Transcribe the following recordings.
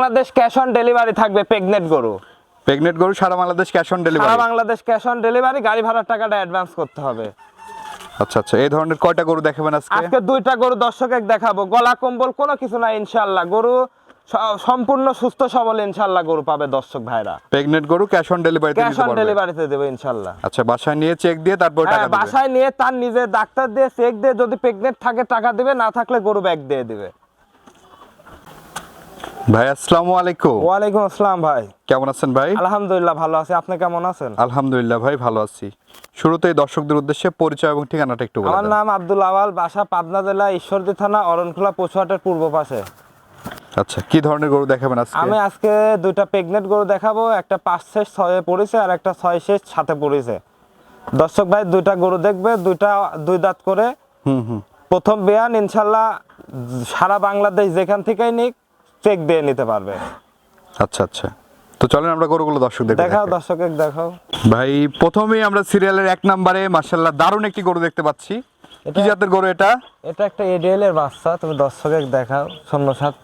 Bangladesh cash on delivery থাকবে pregnant গরু। Pregnant গরু সারা বাংলাদেশ ক্যাশ অন ডেলিভারি সারা বাংলাদেশ ক্যাশ অন ডেলিভারি গাড়ি ভাড়ার টাকাটা অ্যাডভান্স করতে হবে। আচ্ছা আচ্ছা এই ধরনের কয়টা গরু দেখাবেন আজকে? আজকে দুইটা গরু দর্শক এক দেখাবো। গলা কম্বল কোনো কিছু না ইনশাল্লাহ গরু সম্পূর্ণ সুস্থ সবল ইনশাল্লাহ গরু পাবে দর্শক ভাইরা। প্রেগনেন্ট গরু ক্যাশ অন ডেলিভারিতে ক্যাশ অন পারবে। ডেলিভারিতে দেবো ইনশাল্লাহ আচ্ছা বাসায় নিয়ে চেক দিয়ে তারপর টাকা হ্যাঁ বাসায় নিয়ে তার নিজের ডাক্তার দিয়ে চেক দিয়ে যদি প্রেগনেন্ট থাকে টাকা দিবে না থাকলে গরু ব্যাগ দিয়ে দিবে। ভাই আসসালামু আলাইকুম। ওয়ালাইকুম আসসালাম ভাই। কেমন আছেন ভাই? আলহামদুলিল্লাহ ভালো আছি। আপনি কেমন আছেন? আলহামদুলিল্লাহ ভাই ভালো আছি। শুরুতেই দর্শকদের উদ্দেশ্যে পরিচয় এবং ঠিকানাটা একটু বলে আমার নাম আব্দুল আওয়াল বাসা পাবনা জেলা ঈশ্বরদী থানা অরণখোলা পশুহাটের পূর্ব পাশে। আচ্ছা কি ধরনের গরু দেখাবেন আজকে? আমি আজকে দুইটা প্রেগনেন্ট গরু দেখাবো একটা পাঁচ শেষ ছয়ে পড়েছে আর একটা ছয় শেষ সাথে পড়েছে। দর্শক ভাই দুইটা গরু দেখবে দুইটা দুই দাঁত করে। হুম হুম। প্রথম বেয়ান ইনশাল্লাহ সারা বাংলাদেশ যেখান থেকেই নিক চেক দিয়ে নিতে পারবে। আচ্ছা আচ্ছা। তো চলেন আমরা গরুগুলো দর্শকদের দেখাও দর্শক দেখাও। ভাই প্রথমেই আমরা সিরিয়ালের এক নম্বরে মার্শাল্লাহ দারুণ একটি গরু দেখতে পাচ্ছি। কি জাতের গরু এটা? এটা একটা এডিএল এর বাচ্চা তুমি দর্শকে দেখাও। শূন্য সাত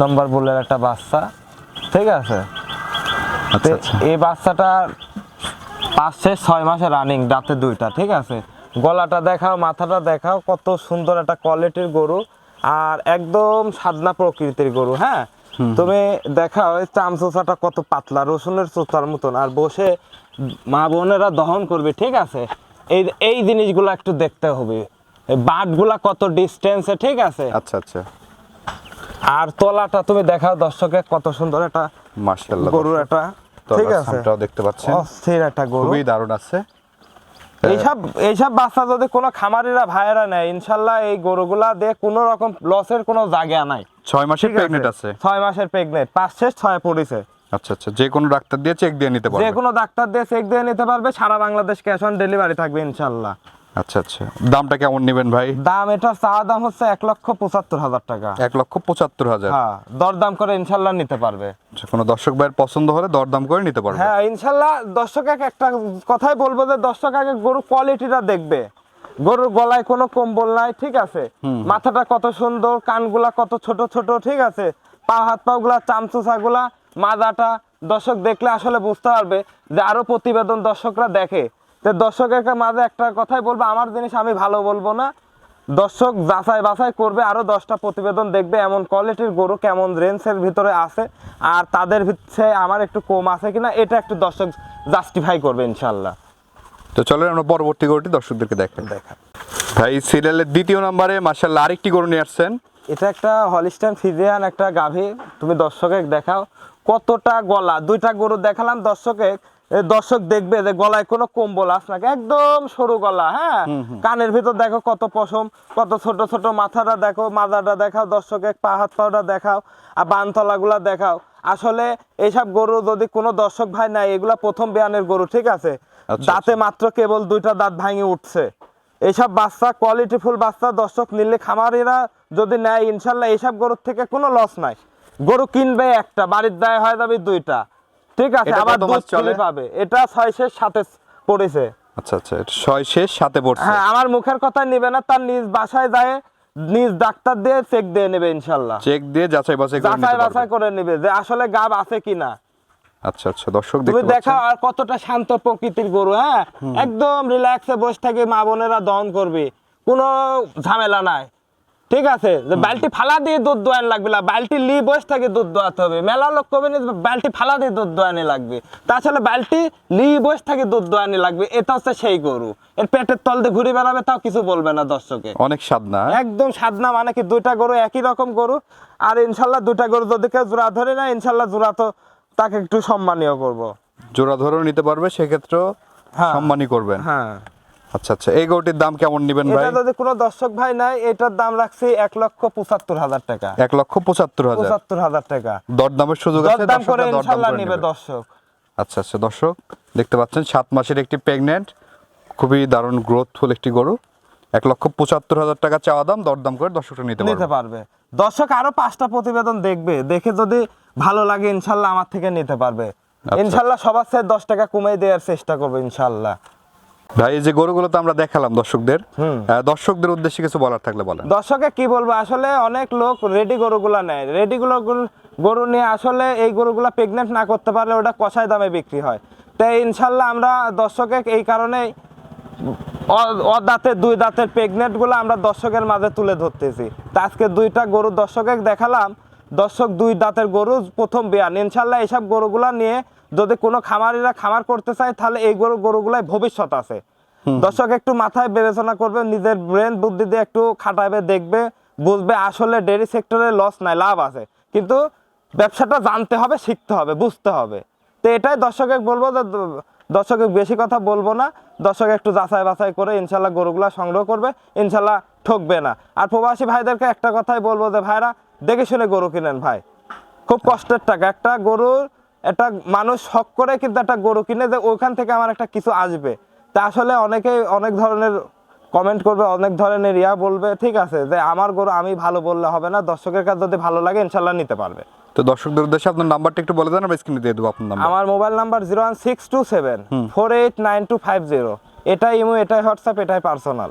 নম্বর বুলের একটা বাচ্চা ঠিক আছে? আচ্ছা আচ্ছা। এই বাচ্চাটা পাঁচ শেষ ছয় মাসে রানিং দাঁতে দুইটা ঠিক আছে? গলাটা দেখাও মাথাটা দেখাও কত সুন্দর একটা কোয়ালিটির গরু। আর একদম সাদনা প্রকৃতির গরু হ্যাঁ? তুমি দেখাও এই চামচোচাটা কত পাতলা রসুনের চোচার মতন। আর বসে মা বোনেরা দহন করবে ঠিক আছে? এই এই জিনিসগুলো একটু দেখতে হবে। বাটগুলা কত ডিস্টেন্সে ঠিক আছে? আচ্ছা আচ্ছা। আর তলাটা তুমি দেখাও দর্শকে কত সুন্দর একটা মার্শাল্লাহ গরুর একটা ঠিক আছে? দেখতে পাচ্ছেন। অস্থির একটা গরু। খুবই দারুণ আছে। এইসব এইসব বাচ্চা যদি কোনো খামারিরা ভাইয়েরা নেয় ইনশাল্লাহ এই গরুগুলা দিয়ে কোনো রকম লসের কোনো জায়গা নাই। ছয় মাসের প্রেগনেন্ট আছে? ছয় মাসের প্রেগনেন্ট পাঁচ শেষ ছয় পড়েছে। আচ্ছা আচ্ছা। যে কোনো ডাক্তার দিয়ে চেক দিয়ে নিতে যে পারবে কোনো ডাক্তার দিয়ে চেক দিয়ে নিতে পারবে। সারা বাংলাদেশ ক্যাশ অন ডেলিভারি থাকবে ইনশাল্লাহ। আচ্ছা আচ্ছা। দামটা কেমন নেবেন ভাই? দাম এটা চাওয়া দাম হচ্ছে এক লক্ষ পঁচাত্তর হাজার টাকা। এক লক্ষ পঁচাত্তর হাজার? হ্যাঁ দরদাম করে ইনশাল্লাহ নিতে পারবে। আচ্ছা, কোনো দর্শক ভাইয়ের পছন্দ হলে দরদাম করে নিতে পারবে? হ্যাঁ ইনশাল্লাহ দর্শক এক একটা কথাই বলব যে দর্শক আগে গরু কোয়ালিটিটা দেখবে। গরুর গলায় কোনো কম্বল নাই ঠিক আছে? মাথাটা কত সুন্দর কানগুলা কত ছোট ছোট ঠিক আছে? পা হাত পা গুলা চামচুচা গুলা মাদাটা দর্শক দেখলে আসলে বুঝতে পারবে যে আরও প্রতিবেদন দর্শকরা দেখে। যে দর্শকের মাঝে একটা কথাই বলব আমার জিনিস আমি ভালো বলব না। দর্শক যাচাই বাছাই করবে আরও দশটা প্রতিবেদন দেখবে এমন কোয়ালিটির গরু কেমন রেঞ্জের ভিতরে আছে আর তাদের ভিতরে আমার একটু কম আছে কিনা এটা একটু দর্শক জাস্টিফাই করবে ইনশাল্লাহ তো চলেন আমরা পরবর্তী গরুটি দর্শকদেরকে দেখেন। দেখা ভাই সিরিয়ালের দ্বিতীয় নম্বরে মার্শাল্লাহ আরেকটি গরু নিয়ে আসছেন। এটা একটা হলিস্টান ফিজিয়ান একটা গাভী। তুমি দর্শকে দেখাও কতটা গলা? দুইটা গরু দেখালাম দর্শকে। দর্শক দেখবে যে গলায় কোনো কম্বল আস না একদম সরু গলা হ্যাঁ? কানের ভিতর দেখো কত পশম কত ছোট ছোট মাথাটা দেখো মাজাটা দেখাও দর্শকে পা হাত পাওটা দেখাও আর বানতলা গুলা দেখাও। আসলে এইসব গরু যদি কোনো দর্শক ভাই নাই এগুলা প্রথম বিয়ানের গরু ঠিক আছে? আচ্ছা, দাঁতে মাত্র কেবল দুইটা দাঁত ভাঙে উঠছে। এইসব বাচ্চা কোয়ালিটিফুল বাচ্চা দর্শক নিলে খামারিরা যদি নেয় ইনশাল্লাহ এইসব গরুর থেকে কোনো লস নাই। গরু কিনবে একটা বাড়ির দায় হয়ে যাবে দুইটা। ঠিক আছে আবার দুধ চলে? পাবে। এটা ছয় শেষ সাথে পড়েছে। আচ্ছা আচ্ছা ছয় শেষ সাথে পড়ছে। হ্যাঁ আমার মুখের কথা নিবে না তার নিজ বাসায় যায় নিজ ডাক্তার দিয়ে চেক দিয়ে নেবে ইনশাল্লাহ। চেক দিয়ে যাচাই বাছাই করে যাচাই বাছাই করে নিবে যে আসলে গাব আছে কিনা। আচ্ছা আচ্ছা দর্শক তুমি দেখতে দেখাও পাচ্ছেন আর কতটা শান্ত প্রকৃতির গরু হ্যাঁ? একদম রিল্যাক্সে বসে থেকে মা বোনেরা দহন করবে। কোনো ঝামেলা নাই। ঠিক আছে? যে বালতি ফালা দিয়ে দুধ দোয়ান লাগবে না বালতি লি বসে থেকে দুধ দোয়াতে হবে। মেলা লোক কবে বালতি ফালা দিয়ে দুধ দোয়ানি লাগবে। তাছাড়া বালতি লি বসে থেকে দুধ দোয়ানি লাগবে এটা হচ্ছে সেই গরু। এর পেটের তল দিয়ে ঘুরে বেড়াবে তাও কিছু বলবে না দর্শকে। অনেক স্বাদ না একদম সাদনা মানে কি দুইটা গরু একই রকম গরু আর ইনশাল্লাহ দুইটা গরু যদি কেউ জোড়া ধরে না ইনশাল্লাহ জোড়া তো তাকে একটু সম্মানীয় করব। জোড়া ধরেও নিতে পারবে সেক্ষেত্রেও হ্যাঁ। সম্মানই করবেন। হ্যাঁ। আচ্ছা আচ্ছা এই গরুটির দাম কেমন নেবেন ভাই? এটা যদি কোনো দর্শক ভাই নাই এটার দাম রাখছি এক লক্ষ পঁচাত্তর হাজার টাকা। এক লক্ষ পঁচাত্তর হাজার? পঁচাত্তর হাজার টাকা। দরদামের সুযোগ আছে দরদাম করে নিবে দর্শক। আচ্ছা আচ্ছা দর্শক দেখতে পাচ্ছেন সাত মাসের একটি প্রেগনেন্ট খুবই দারুণ গ্রোথফুল একটি গরু। এক লক্ষ পঁচাত্তর হাজার টাকা চাওয়া দাম দরদাম করে দর্শকরা নিতে নিতে পারবে। পারবে। দর্শক আরও পাঁচটা প্রতিবেদন দেখবে। দেখে যদি ভালো লাগে ইনশাল্লাহ আমার থেকে নিতে পারবে। আচ্ছা। ইনশাল্লাহ সবার সাথে দশ টাকা কমিয়ে দেওয়ার চেষ্টা করব ইনশাল্লাহ। ভাই এই যে গরুগুলো তো আমরা দেখালাম দর্শকদের। দর্শকদের উদ্দেশ্যে কিছু বলার থাকলে বলেন। দর্শকে কি বলব? আসলে অনেক লোক রেডি গরুগুলা নেয়। রেডি গুলো গরু নিয়ে আসলে এই গরুগুলা প্রেগনেন্ট না করতে পারলে ওটা কষায় দামে বিক্রি হয়। তাই ইনশাল্লাহ আমরা দর্শকে এই কারণেই অ- দাঁতের দুই দাঁতের প্রেগনেন্টগুলো আমরা দর্শকের মাঝে তুলে ধরতেছি। তা আজকে দুইটা গরু দর্শকে দেখালাম। দর্শক দুই দাঁতের গরু প্রথম বিয়ান ইনশাল্লাহ এইসব গরুগুলা নিয়ে যদি কোনো খামারিরা খামার করতে চায় তাহলে এই গরু গরুগুলাই ভবিষ্যৎ আছে। দর্শক একটু মাথায় বিবেচনা করবে নিজের ব্রেন বুদ্ধি দিয়ে একটু খাটাবে দেখবে বুঝবে আসলে ডেয়ারি সেক্টরে লস নাই লাভ আছে। কিন্তু ব্যবসাটা জানতে হবে শিখতে হবে বুঝতে হবে। তো এটাই দর্শকে বলব যে দর্শকে বেশি কথা বলব না। দর্শক একটু যাচাই বাছাই করে ইনশাল্লাহ গরুগুলা সংগ্রহ করবে। ইনশাল্লাহ ঠকবে না। আর প্রবাসী ভাইদেরকে একটা কথাই বলব যে ভাইরা দেখে শুনে গরু কিনেন ভাই। খুব কষ্টের টাকা। একটা গরুর একটা মানুষ শখ করে কিন্তু একটা গরু কিনে যে ওইখান থেকে আমার একটা কিছু আসবে। তা আসলে অনেকেই অনেক ধরনের কমেন্ট করবে অনেক ধরনের ইয়া বলবে ঠিক আছে যে আমার গরু আমি ভালো বললে হবে না দর্শকের কাছে যদি ভালো লাগে ইনশাল্লাহ নিতে পারবে। তো দর্শকদের উদ্দেশ্যে আপনার নাম্বারটা একটু বলে দেন আমরা স্ক্রিনে দিয়ে দেবো আপনার নাম্বার। আমার mobile number zero one six two seven four eight nine two five zero এটাই ইমো এটাই হোয়াটসঅ্যাপ এটাই পার্সোনাল